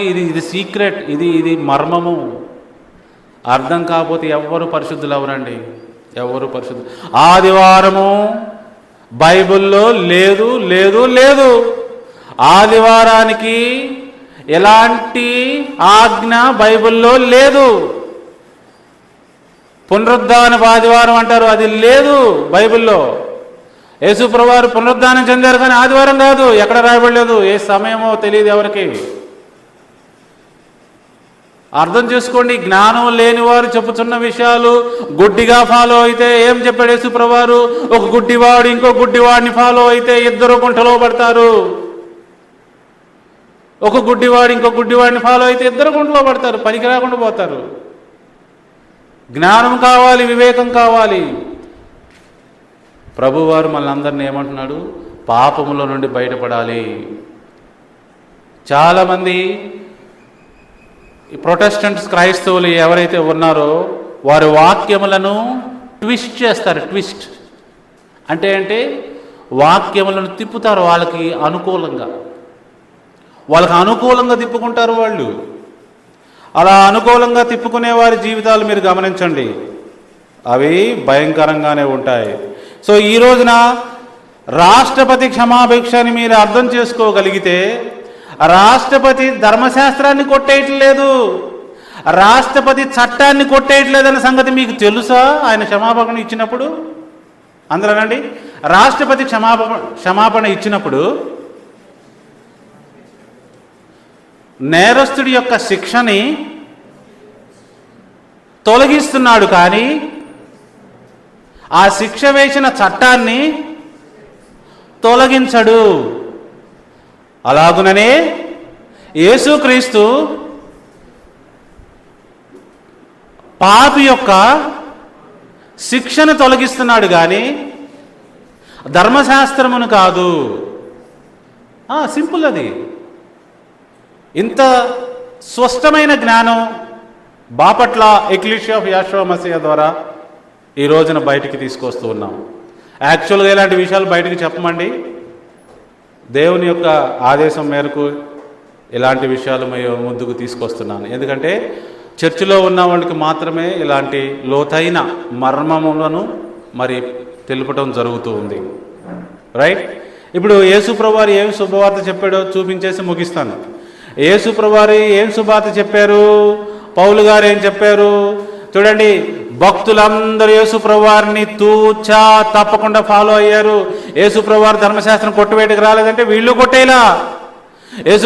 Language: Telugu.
ఇది ఇది సీక్రెట్ ఇది ఇది మర్మము. అర్థం కాకపోతే ఎవ్వరు పరిశుద్ధులు ఎవరండి ఎవరు పరిశుద్ధు ఆదివారము బైబిల్లో లేదు లేదు లేదు. ఆదివారానికి ఎలాంటి ఆజ్ఞ బైబిల్లో లేదు. పునరుద్ధాన ఆదివారం అంటారు అది లేదు బైబిల్లో. యేసుప్రవారు పునరుద్ధానం చెందారు కానీ ఆదివారం కాదు ఎక్కడ రాయబడలేదు ఏ సమయమో తెలియదు ఎవరికి. అర్థం చేసుకోండి జ్ఞానం లేని వారు చెప్పుతున్న విషయాలు గుడ్డిగా ఫాలో అయితే ఏం చెప్పాడు యేసుప్రవారు ఒక గుడ్డివాడు ఇంకో గుడ్డివాడిని ఫాలో అయితే ఇద్దరు గుంటలో పడతారు. ఒక గుడ్డివాడు ఇంకో గుడ్డివాడిని ఫాలో అయితే ఇద్దరు గుంటలో పడతారు పనికి రాకుండా పోతారు. జ్ఞానం కావాలి వివేకం కావాలి. ప్రభువారు మనందరిని ఏమంటున్నాడు? పాపముల నుండి బయటపడాలి. చాలామంది ఈ ప్రొటెస్టెంట్స్ క్రైస్తవులు ఎవరైతే ఉన్నారో వారి వాక్యములను ట్విస్ట్ చేస్తారు ట్విస్ట్ అంటే అంటే వాక్యములను తిప్పుతారు వాళ్ళకి అనుకూలంగా. వాళ్ళకి అనుకూలంగా తిప్పుకుంటారు వాళ్ళు. అలా అనుకూలంగా తిప్పుకునే వారి జీవితాలు మీరు గమనించండి. అవి భయంకరంగానే ఉంటాయి. సో ఈ రోజున రాష్ట్రపతి క్షమాభిక్షని మీరు అర్థం చేసుకోగలిగితే రాష్ట్రపతి ధర్మశాస్త్రాన్ని కొట్టేయట్లేదు. రాష్ట్రపతి చట్టాన్ని కొట్టేయట్లేదన్న సంగతి మీకు తెలుసా? ఆయన క్షమాపణ ఇచ్చినప్పుడు? అందరనండి. రాష్ట్రపతి క్షమాపణ క్షమాపణ ఇచ్చినప్పుడు నేరస్తుడి యొక్క శిక్షని తొలగిస్తున్నాడు కానీ ఆ శిక్ష వేసిన చట్టాన్ని తొలగించడు. అలాగుననే యేసుక్రీస్తు పాపి యొక్క శిక్షను తొలగిస్తున్నాడు కానీ ధర్మశాస్త్రమును కాదు. సింపుల్ అది. ఇంత స్పష్టమైన జ్ఞానం బాపట్ల ఎక్లిష్ ఆఫ్ యాశ్వ మసీహ ద్వారా ఈ రోజున బయటికి తీసుకొస్తూ ఉన్నాం. యాక్చువల్గా ఇలాంటి విషయాలు బయటికి చెప్పమండి. దేవుని యొక్క ఆదేశం మేరకు ఇలాంటి విషయాలు మేము ముందుకు తీసుకొస్తున్నాను. ఎందుకంటే చర్చిలో ఉన్న వాళ్ళకి మాత్రమే ఇలాంటి లోతైన మర్మములను మరి తెలుపటం జరుగుతూ ఉంది. రైట్ ఇప్పుడు యేసుప్రవారు ఏం శుభవార్త చెప్పాడో చూపించేసి ముగిస్తాను. యేసుప్రభువారు ఏం శుభవార్త చెప్పారు? పౌలు గారు ఏం చెప్పారు? చూడండి భక్తులందరూ యేసుప్రవారిని తూచా తప్పకుండా ఫాలో అయ్యారు. యేసుప్రవారు ధర్మశాస్త్రం కొట్టువేటకు రాలేదంటే వీళ్ళు కొట్టేలా. యేసు